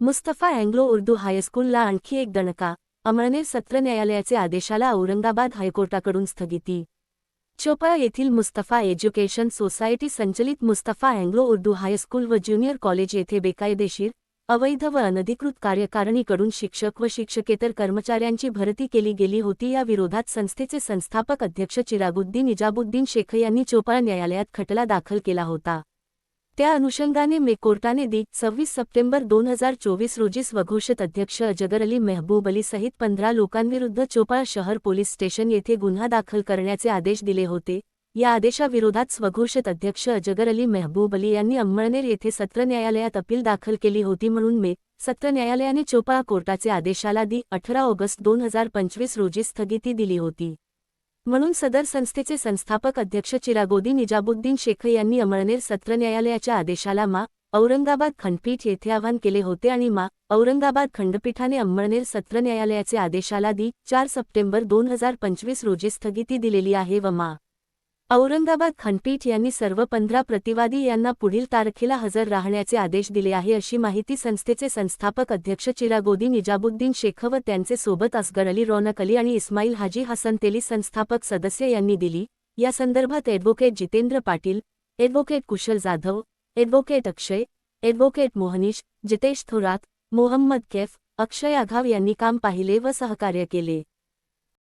Mustafa Anglo Urdu हायस्कूलला आणखी एक दणका अमळनेर सत्र न्यायालयाचे आदेशाला औरंगाबाद हायकोर्टाकडून स्थगिती. चोपळा येथील मुस्तफा एज्युकेशन सोसायटी संचलित Mustafa Anglo Urdu high school व ज्युनियर कॉलेज येथे बेकायदेशीर अवैध व अनधिकृत कार्यकारिणीकडून शिक्षक व शिक्षकेतर कर्मचाऱ्यांची भरती केली गेली होती या विरोधात संस्थेचे संस्थापक अध्यक्ष चिरागुद्दीन इजाबुद्दीन शेख यांनी चोपळा न्यायालयात खटला दाखल केला होता. त्या अनुषंगाने मे कोर्टाने दि सव्वीस सप्टेंबर दोन हजार चोवीस रोजी स्वघोषित अध्यक्ष अजगर अली मेहबूब अली सहित पंधरा लोकांविरुद्ध चोपाळ शहर पोलीस स्टेशन येथे गुन्हा दाखल करण्याचे आदेश दिले होते. या आदेशाविरोधात स्वघोषित अध्यक्ष अजगर अली मेहबूब अली यांनी अंमळनेर येथे सत्र न्यायालयात अपील दाखल केली होती म्हणून मे सत्र न्यायालयाने चोपाळा कोर्टाचे आदेशाला दि अठरा ऑगस्ट दोन हजार पंचवीस रोजी स्थगिती दिली होती. म्हणून सदर संस्थेचे संस्थापक अध्यक्ष चिरागोदी निजाबुद्दीन शेख यांनी अमळनेर सत्र न्यायालयाच्या आदेशाला मा औरंगाबाद खंडपीठ येथे आवाहन केले होते आणि मा औरंगाबाद खंडपीठाने अंमळनेर सत्र न्यायालयाचे आदेशाला दि चार सप्टेंबर दोन हजार पंचवीस रोजी स्थगिती दिलेली आहे व मा औरंगाबाद खंडपीठ यांनी सर्व पंधरा प्रतिवादी यांना पुढील तारखेला हजर राहण्याचे आदेश दिले आहे अशी माहिती संस्थेचे संस्थापक अध्यक्ष चिरागोदी निजाबुद्दीन शेख व त्यांचे सोबत असगर अली रौनक अली आणि इस्माईल हाजी हसन तेली संस्थापक सदस्य यांनी दिली. या संदर्भात advocate Jitendra Patil advocate Kushal Jadhav advocate Akshay advocate Mohnish Jitesh Thorat Mohammed Kaif Akshay Aghav यांनी काम पाहिले व सहकार्य केले.